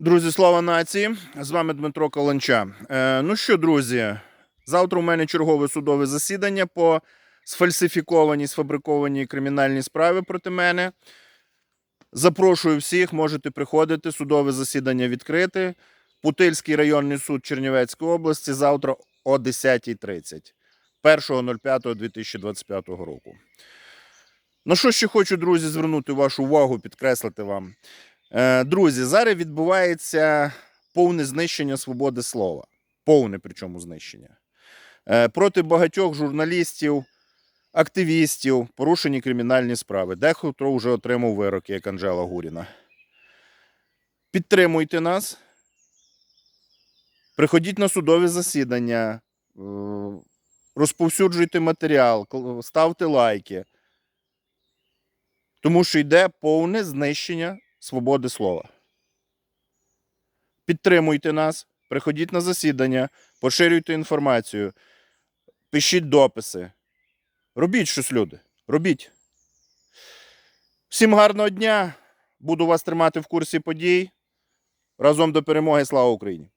Друзі, слава нації! З вами Дмитро Каланча. Е, ну що, друзі, завтра у мене чергове судове засідання по сфальсифікованій, сфабрикованій кримінальній справі проти мене. Запрошую всіх, можете приходити. Судове засідання відкрите. Путильський районний суд Чернівецької області завтра о 10.30, 1.05.2025 року. На що ще хочу, друзі, звернути вашу увагу, підкреслити вам. Е, Друзі, зараз відбувається повне знищення свободи слова. Повне причому знищення. Е, Проти багатьох журналістів, активістів порушені кримінальні справи. Дехто вже отримав вироки, як Анжела Гуріна. Підтримуйте нас. Приходіть на судові засідання, е, розповсюджуйте матеріал, ставте лайки. Тому що йде повне знищення свободи слова. Підтримуйте нас, приходіть на засідання, поширюйте інформацію, пишіть дописи. Робіть щось, люди. Робіть. Всім гарного дня. Буду вас тримати в курсі подій. Разом до перемоги. Слава Україні!